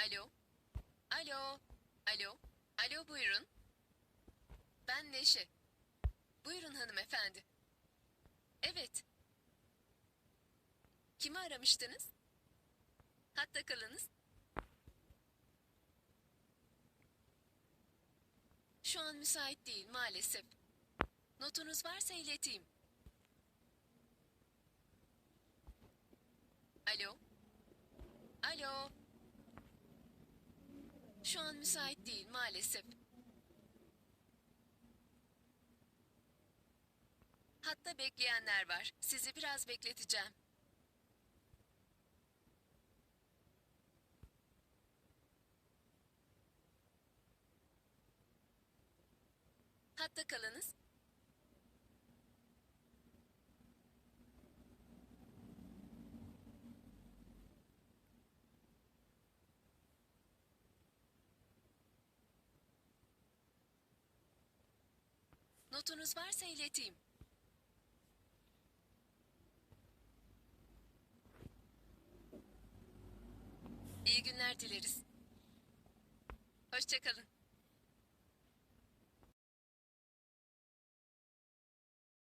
Alo. Alo. Alo. Alo buyurun. Ben Neşe. Buyurun hanımefendi. Evet. Kimi aramıştınız? Hatta kalınız. Şu an müsait değil maalesef. Notunuz varsa ileteyim. Alo. Alo. Şu an müsait değil maalesef. Hatta bekleyenler var. Sizi biraz bekleteceğim. Hatta kalınız. Notunuz varsa ileteyim. İyi günler dileriz. Hoşçakalın.